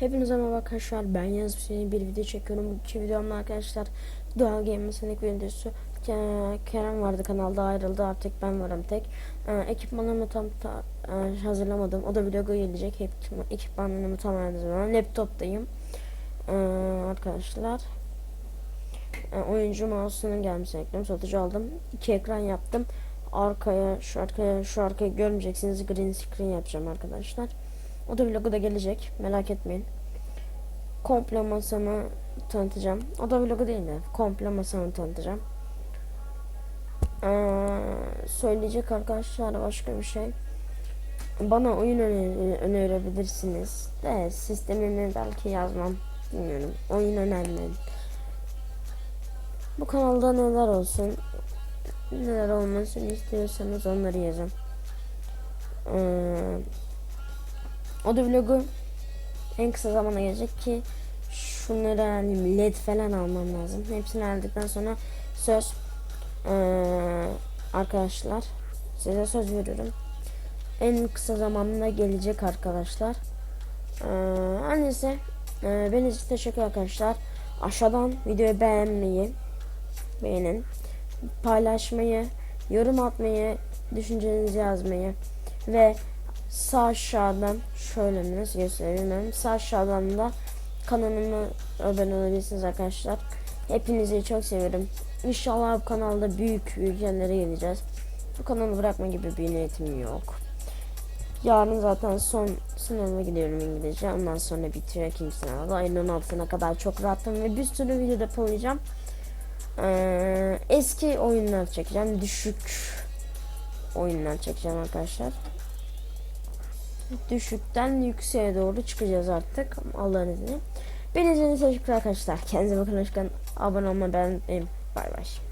Hepinize merhaba arkadaşlar. Ben Yaz Hüseyin bir video çekiyorum. İki videomda arkadaşlar Doğal Games'in ilk videosu. Ke- Kerem vardı kanalda ayrıldı. Artık ben varım tek. Ee, tam ta- e, hazırlamadım. O da vloga gelecek. Hep ekipmanlarımı tam hazırlamadım. Laptop'tayım. Ee, arkadaşlar. Ee, oyuncu mouse'unun gelmesini ekledim. Satıcı aldım. İki ekran yaptım. Arkaya şu arkaya şu arkayı görmeyeceksiniz. Green screen yapacağım arkadaşlar. O da vlogu da gelecek. Merak etmeyin. Komple masamı tanıtacağım. O da vlogu değil de komple masamı tanıtacağım. Ee, söyleyecek arkadaşlar başka bir şey. Bana oyun önerebilirsiniz. De sistemimi belki yazmam. Bilmiyorum. Oyun önermeyin. Bu kanalda neler olsun, neler olmasını istiyorsanız onları yazın. Ee, o da vlogu en kısa zamanda gelecek ki şunları hani led falan almam lazım. Hepsini aldıktan sonra söz ee, arkadaşlar size söz veriyorum. En kısa zamanda gelecek arkadaşlar. Ee, neyse ee, benim için teşekkür arkadaşlar. Aşağıdan videoyu beğenmeyi beğenin. Paylaşmayı, yorum atmayı, düşüncelerinizi yazmayı ve sağ aşağıdan şöyle nasıl göstereyim sağ aşağıdan da kanalıma abone olabilirsiniz arkadaşlar. Hepinizi çok severim. İnşallah bu kanalda büyük büyük geleceğiz. Bu kanalı bırakma gibi bir niyetim yok. Yarın zaten son sınavıma gidiyorum İngilizce. Ondan sonra bitiyor ikinci sınavda. Ayın 16'sına kadar çok rahatım ve bir sürü video depolayacağım. Ee, eski oyunlar çekeceğim. Düşük oyunlar çekeceğim arkadaşlar. Düşükten yükseğe doğru çıkacağız artık. Allah'ın izniyle. Beni izlediğiniz için teşekkür arkadaşlar. Kendinize bakın. Hoşçakalın. Abone olmayı beğenmeyi. Bay bay.